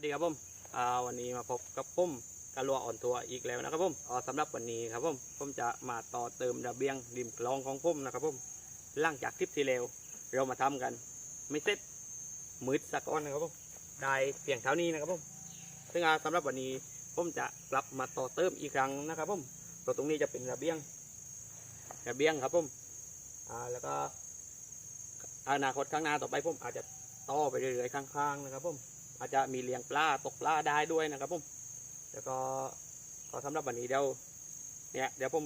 วัสดีครับผมอ่าวันนี้มาพบกับผมกะลัวอ่อนตัวอีกแล้วนะครับผมอ่าสำหรับวันนี้ครับผมผมจะมาต่อเติมระเบียงริมคลองของผมนะครับผมหลังจากคลิปที่แล้วเรามาทำกัน ไม่เสร็จมืดสักก้อนนะครับผมได้เพียงเท่านี้นะครับผมซึ่งอ่าสำหรับวันนี้ผมจะกลับมาต่อเติมอีกครั้งนะครับผมเพราะตรงนี้จะเป็นระเบียง ระเบียงครับผมอ่าแล้วก็อนาคตข้างหน้าต่อไปผมอาจจะต่อไปเรื่อยๆข้างๆนะครับผม อาจจะมีเลี้ยงปลาตกปลาได้ด้วยนะครับผมแล้วก็ก็สำหรับวันนี้เดี๋ยวเนี่ยเดี๋ยวผม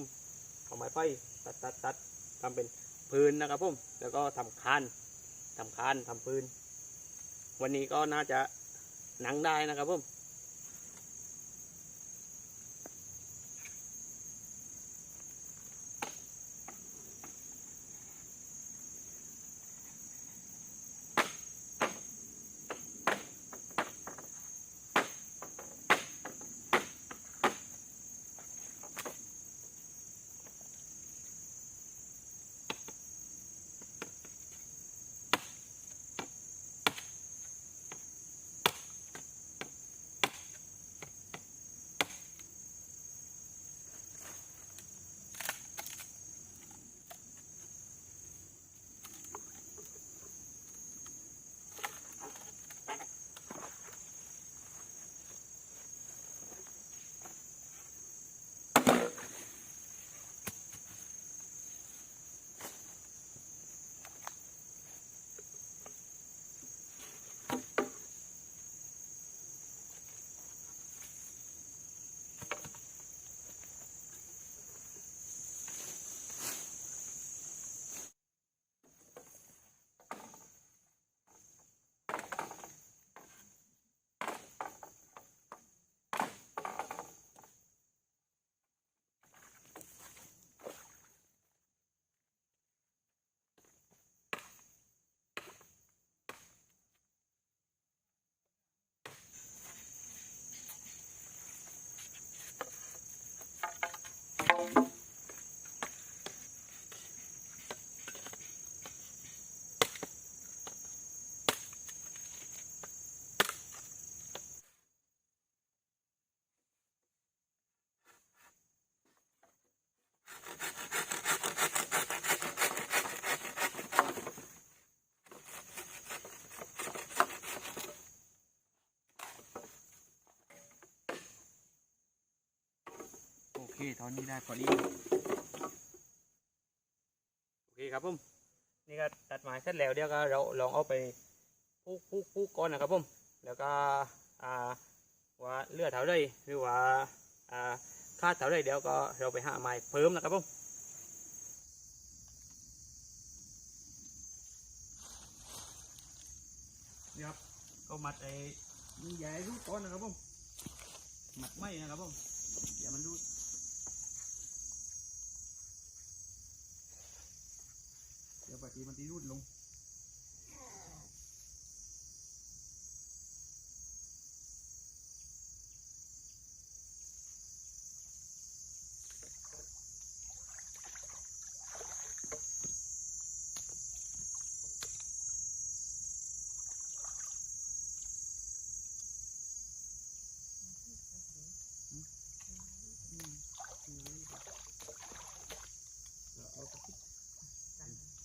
เอาไม้ไฟตัดตัดตัดทำเป็นพื้นนะครับผมแล้วก็ทำคานทำคานทำพื้น วันนี้ก็น่าจะหนังได้นะครับผม เคตอนนี้ได้พอดีโอเคครับผมนี่ก็ตัดไม้เสร็จแล้วเดี๋ยวก็เราลองเอาไปพูกพูกพูกก่อนนะครับผมแล้วก็อ่าว่าเลือดเท่าไรหรือว่าอ่าค่าเท่าไรเดี๋ยวก็เราไปหาไม้เพิ่มนะครับผมนี่ครับก็มัดไอ้นี่ใหญ่รูดก้อนนะครับผมมัดไม่นะครับผมอย่ามันรูด ตีมันตีรุ่นลง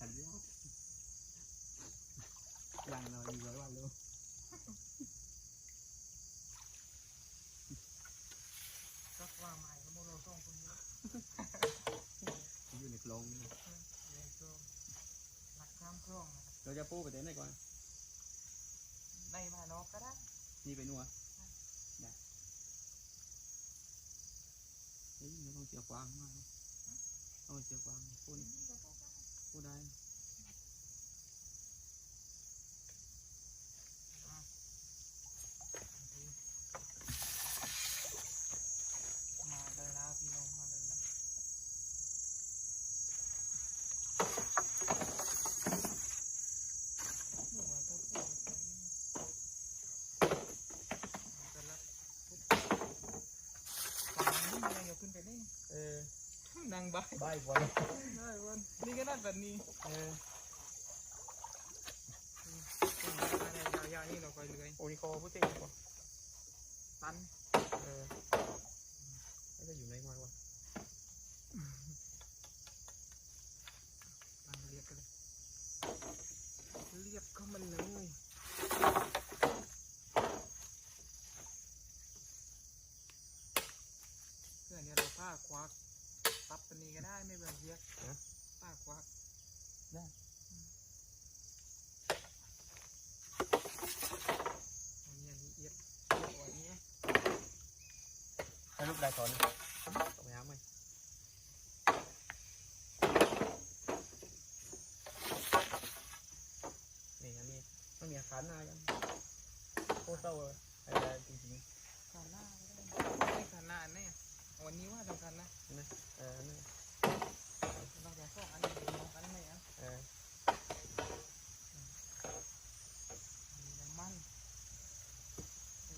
สัญญาหลังเราอีกร้อยวันเลย ก็ว่าใหม่ก็โมโลส่งคนนี้ อยู่ในกลองนี่ เรียนช่วงหลักข้ามคล่องนะครับ เราจะปูไปเต้นไหนก่อนในมานอกก็ได้นี่ไปนัวได้เฮ้ยไม่ต้องเจียวกวางมากนะต้องเจียวกวางพูดพูดได้ มากันแล้วพี่น้องมากันแล้วหัวตะปูกันแล้วฝั่งนี้มันยังขึ้นไปนี่ เออ นั่งบ้ายบายบอลได้วันนี่ก็นั่งแบบนี้เออยาวๆนี่เราคอยเลื้อยโอนิโคพูดเต็มกว่าตัน เออแล้วจะอยู่ไหนมาวะ ตันเรียกกันเลยเรียบเข้ามันเลยเพื่อนเดี๋ยวเราผ้าควักตับปนีก็ได้ไม่เป็นเรียกผ้าควัก ได้ อันนี้ละเอียดเอียดกว่านี้ ให้ลูกได้ก่อนต้องไปหาไหมนี่อันนี้มันมีอาคารหน้ากันโคตรเศร้าเลยอะไรจริงขาหน้าก็ได้ไม่ขาหน้าแน่วันนี้ว่าทำกันนะๆนะเออนี่เราจะฟ้องอันนี้มองกันไหมอะ เออ มีน้ำมัน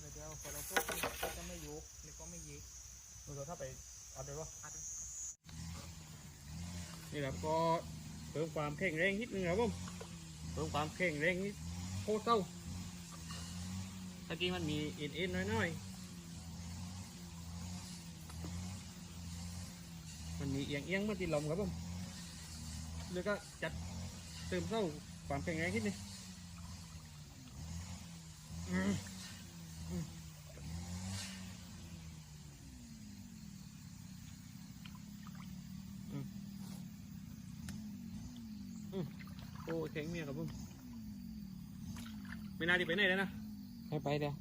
เดี๋ยวเดี๋ยว พอเราพวกนี้ก็จะไม่ยุบนี่ก็ไม่ยิกดูตัวถ้าไปเอาไปวะอัดนี่ครับก็เพิ่มความแข็งแรงนิดนึงครับผมเพิ่มความแข็งแรงนิดโคตรเศร้าตะกี้มันมีเอ็นเอ็นน้อยๆ มันมีเอียงเอียงเมื่อติดลมครับผมแล้วก็จัดเติมเข้าความแข็งแรงนิดนึงอืมอืมอืมอืมโอ้แข็งเมียครับผมไม่น่าดีไปไหนเลยนะให้ไปเดี๋ยว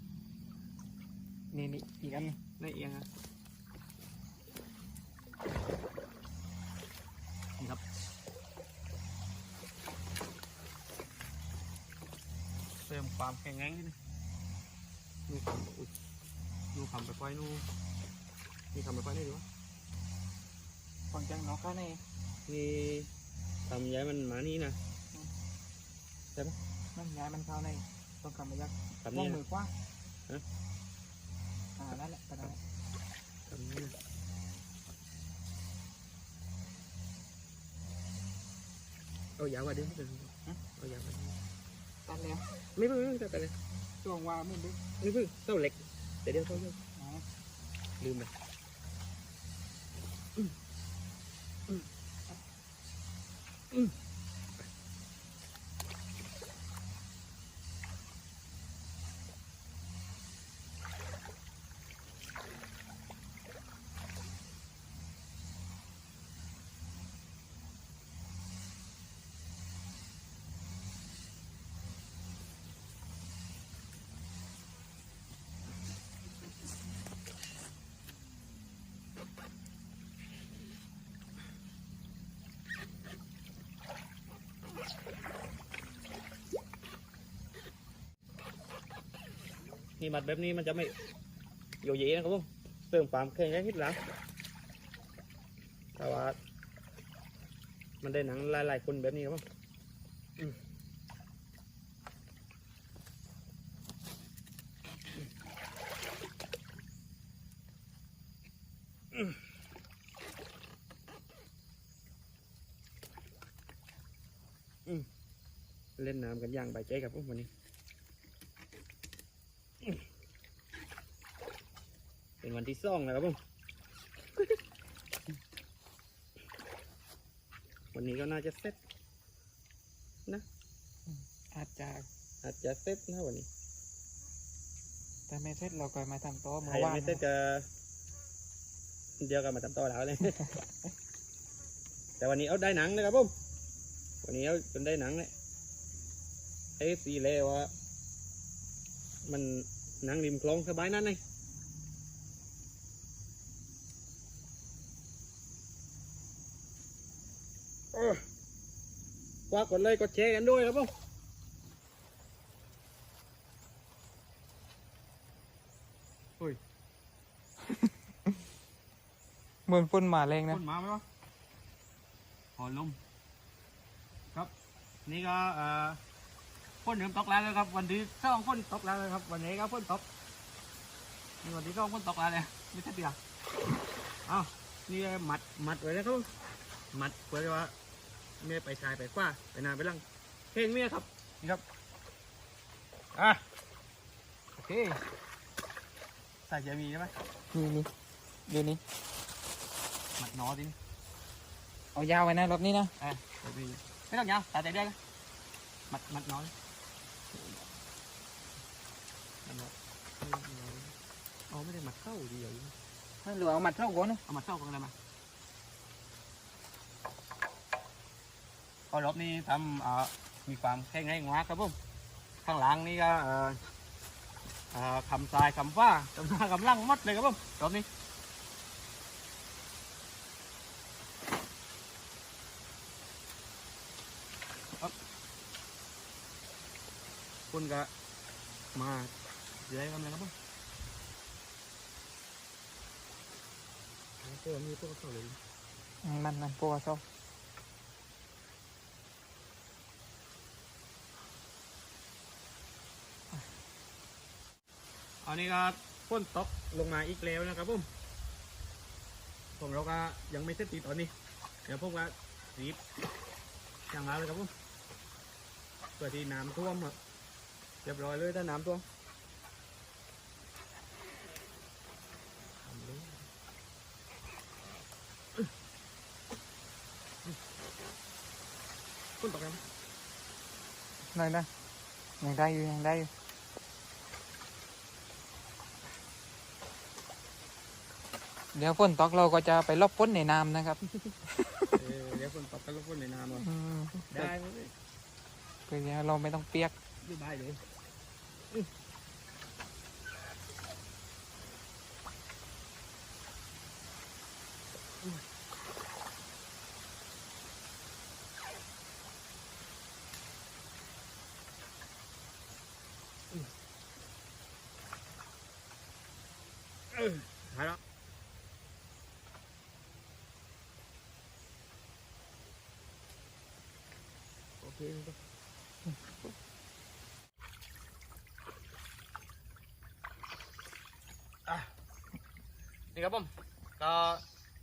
นี่นี่อีกอันในเอียงอะนี่ครับเติมความแข็งแรงนิดนึงนู่นคำอุ้ยนู่นคำไปไฟนู่นนี่คำไปไฟได้หรือวะฟังจังน้องข้านี่นี่ทำย้ายมันมานี่นะ มันย้ายมันเข้าในต้องกำมายักทำว่อนี่งนะมือกว้างฮะอ่านั่นแหละก็ได้ทำนี่นะเอายาวกว่าเดิมไม่เป็นไรเอายาวกว่าเดิม ตัดแล้ว ไม่เพิ่งไม่เพิ่งแต่เลย ช่วงว่าไม่ดึก ไม่เพิ่งเต้าเล็กแต่เดี๋ยวเต้าเล็ก อ๋อ ลืมเลย นี่มัดแบบนี้มันจะไม่โยเยนะครับผมเติมความแข็งแรงนิดหลังแต่ว่า มันได้หนังหลายๆคนแบบนี้ครับผมเล่นน้ำกันย่างใบใจครับผมวันนี้ เป็นวันที่สองแล้วครับผมวันนี้ก็น่าจะเสร็จอาจจะอาจจะเสร็จนะวันนี้แต่ไม่เสร็จเราก็มาทำโต๊ะเมื่ใครอยังวานไม่เสร็จก็เดี๋ยวก็มาทำต่อแล้วเลย แต่วันนี้เอาได้หนังนะครับผมวันนี้เอาจนได้หนังเลยไอ้สีเลวว่ามันหนังริมคลองสบายนั่นเลยเออ ว่ากดเลยกดแชร์กันด้วยครับผมเหมือนฝนมาแรงนะพ่นมาไหมวะพอลม ครับ นี่ก็เอ่อพ่นเริ่มตกแล้วนะครับ วันที่สองพ่นตกแล้วนะครับ วันนี้ก็พ่นตกนี่วันที่สองพ่นตกแล้วเลยไม่ใช่เดียวอ้าวนี่หมัดหมัดไว้นะครับหมัดเพื่อว่า เมียไปชายไปกว่าไปหนาไปหลังเพลงเมียครับนี่ครับอะโอเคทส่เคมีใช่ไหมนี่นี่ดูนี่หมัดหนอดิเอายาวไว้นะรถนี้นะอะเคมีไม่ต้องยาวใส่แต่ได้นะหมัดหมัดหน้อยหมัดหนออ๋อไม่ได้หมัดเข้าดีอย่างนี้ไม่เหลือเอามัดเท่าก่อนนะเอามาเข้ากันเลยมา ก็รอบนี้ทำเอ่อมีความแข็งแรงมากครับผมข้างหลังนี่ก็เอ่อเอ่อคำทรายคำฟ้ากำลังกำลังหมดเลยครับผมรอบนี้ครับคุณก็มาเดี๋ยวทำอะไรครับผมเจอมีพวกเขาเลยอืมมันมันปัวซอ อันนี้ก็พ่นตกลงมาอีกแล้วนะครับผมผมเราก็ยังไม่เสร็จตีตอนนี้ เดี๋ยวผมก็รีบอย่างแล้วเลยครับผมเพื่อที่น้ำท่วมเรียบร้อยเลยถ้าน้ำท่วมทำเลยพ่นตกแล้วได้ได้ยังได้อยู่ยังได้อยู่ เดี๋ยวฝนตกเราก็จะไปลบพ้นในน้ำนะครับเออเดี๋ยวพ่นตกก็ลบพ่นในน้ำเลยอืมได้ไหมเพื่อจะเราไม่ต้องเปียก ไม่ได้เลยเออหายแล้ว โอเครับอะนี่ครับผมก็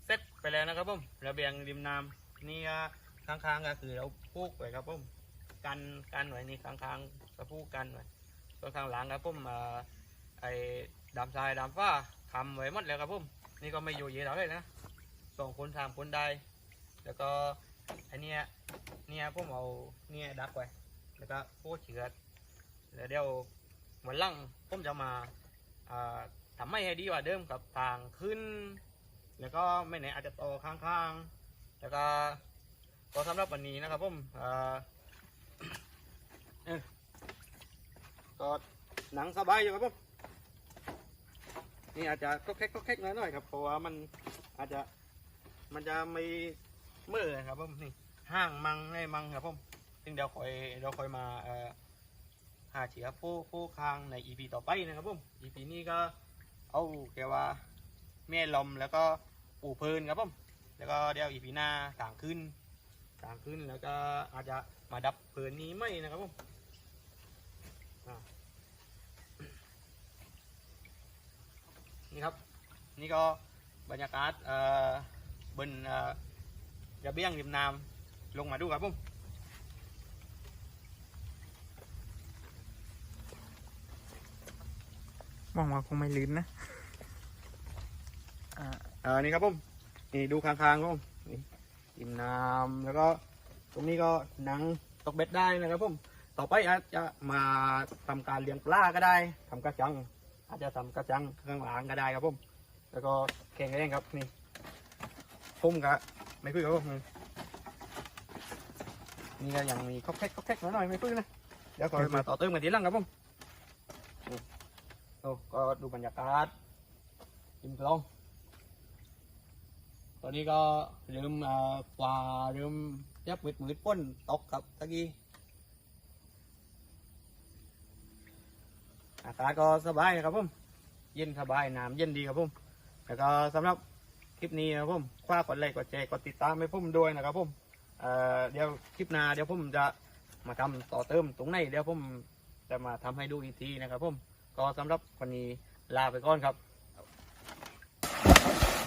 เสร็จไปแล้วนะครับผมระเบียงริมน้ำนี่ก็ข้างๆก็คือเราปลูกไว้ครับผมกันกันไว้นี่ข้างๆก็ปลูกกันไว้ส่วนข้างหลังครับผมอ่าไอ้ดำทรายดำฟ้าทำไว้หมดแล้วครับผมนี่ก็ไม่อยู่เยอะเราเลยนะสองคนสามคนได้แล้วก็ อันเนี้ยเนี่ยผมเอาเนี่ยดักไว้ แล้วก็โค้เชือดแล้วเดี๋ยววันหลังผมจะมาอ่าทำให้ให้ดีกว่าเดิมกับทางขึ้น แล้วก็ไม่ไหนอาจจะต่อข้างๆ แล้วก็ก็สำหรับวันนี้นะครับผมเออเอ้ยก็หนังสบายอยู่ครับผมนี่อาจจะก็แคกก็แคกน่อยๆครับเพราะว่ามันอาจจะมันจะไม่ มื่อยครับผมนี่ห้างมังในมังครับผมซึ่งเดี๋ยวคอยเราคอยมาหาเฉียผู้ผู้คางใน EP ต่อไปนะครับผม EP นี้ก็เอาแกว่าแม่ลมแล้วก็ปูเพลินครับผมแล้วก็เดี๋ยวอีพีหน้าต่างขึ้นต่างขึ้นแล้วก็อาจจะมาดับเพลินนี้ไม่นะครับผมอ่านี่ครับ นี่ก็บรรยากาศเอ่อบนเอ่อ ระเบียงริมน้ำลงมาดูครับผมมองว่าคงไม่ลื่นนะอ่านี่ครับผมนี่ดูข้างๆครับผมนี่ริมน้ำแล้วก็ตรงนี้ก็หนังตกเบ็ดได้นะครับผมต่อไปอาจจะมาทำการเลี้ยงปลาก็ได้ทำกระชัง อาจจะทำกระชังข้างหลังก็ได้ครับผม แล้วก็แข่งเองครับนี่พุ่มกะ ไม่พึ่งครับผมนี่ก็ยังมีคอกแคกคอกแคกหน่อยๆไม่พึ่งนะเดี๋ยวก่อนมาต่อเติมกันทีหลังครับผมนี่โอ้ก็ดูบรรยากาศริมคลองตอนนี้ก็เริ่มเอ่อฟ้าเริ่มยับมืดมืดๆป้นตกครับตะกี้อากาศก็สบายครับผมเย็นสบายน้ำเย็นดีครับผมแล้วก็สำหรับ คลิปนี้นะครับผมคว้ากดไลค์กดแชร์กดติดตามให้ผมด้วยนะครับผมเอ่อเดี๋ยวคลิปหน้าเดี๋ยวผมจะมาทำต่อเติมตรงไหนเดี๋ยวผมจะมาทำให้ดูอีกทีนะครับผมก็สำหรับวันนี้ลาไปก่อนครับ